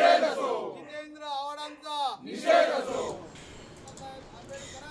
निषेध असो. जितेंद्र आव्हाडांचा निषेध असो.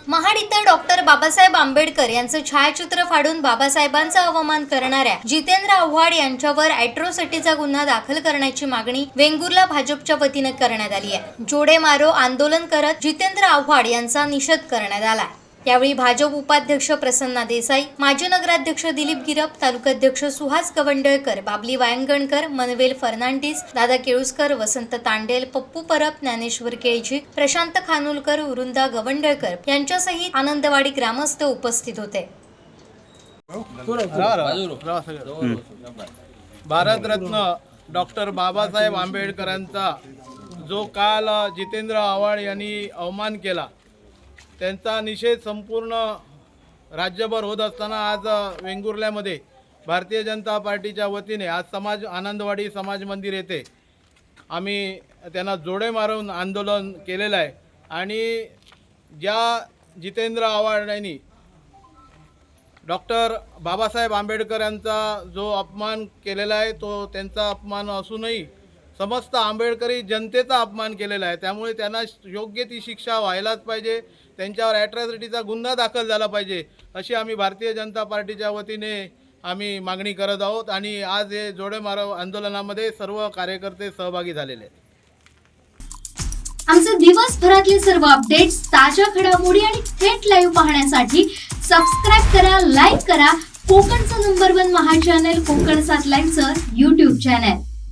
महाड इथं डॉक्टर बाबासाहेब आंबेडकर यांचं छायाचित्र फाडून बाबासाहेबांचा अवमान करणाऱ्या जितेंद्र आव्हाड यांच्यावर अॅट्रोसिटीचा गुन्हा दाखल करण्याची मागणी वेंगुर्ला भाजपच्या वतीनं करण्यात आली आहे. जोडे मारो आंदोलन करत जितेंद्र आव्हाड यांचा निषेध करण्यात आला यावेळी भाजप उपाध्यक्ष प्रसन्ना देसाई माजी नगराध्यक्ष दिलीप गिरप तालुकाध्यक्ष सुहास गवंडळकर बाबली वायंगणकर मनवेल फर्नांडिस दादा केळुसकर वसंत तांडेल पप्पू परब ज्ञानेश्वर केळजी प्रशांत खानोलकर वृंदा गवंडळकर यांच्यासहित आनंदवाडी ग्रामस्थ उपस्थित होते. भारतरत्न डॉक्टर बाबासाहेब आंबेडकरांचा जो काल जितेंद्र आव्हाड यांनी अवमान केला त्यांचा निषेध संपूर्ण राज्यभर होत असताना आज वेंगुर्ल्यामध्ये भारतीय जनता पार्टीच्या वतीने आज समाज आनंदवाडी समाज मंदिर येथे आम्ही त्यांना जोडे मारून आंदोलन केलेलं आहे. आणि ज्या जितेंद्र आव्हाड यांनी डॉक्टर बाबासाहेब आंबेडकर यांचा जो अपमान केलेला आहे तो त्यांचा अपमान असूनही समस्त आंबेडकरी जनतेचा अपमान केलेला आहे. त्यामुळे त्यांना योग्य ती शिक्षा व्हायलाच पाहिजे. त्यांच्यावर ॲट्रॉसिटीचा गुन्हा दाखल झाला पाहिजे अशी आम्ही भारतीय जनता पार्टीच्या वतीने आम्ही मागणी करत आहोत आणि आज हे जोडेमार आंदोलनामध्ये सर्व कार्यकर्ते सहभागी झालेले आहेत. आमचे दिवसभरातले सर्व अपडेट्स ताज्या घडामोडी आणि थेट लाईव्ह पाहण्यासाठी सबस्क्राईब करा लाईक करा. कोकणचं नंबर वन महा चॅनल कोकण सात लाईनचं युट्यूब चॅनल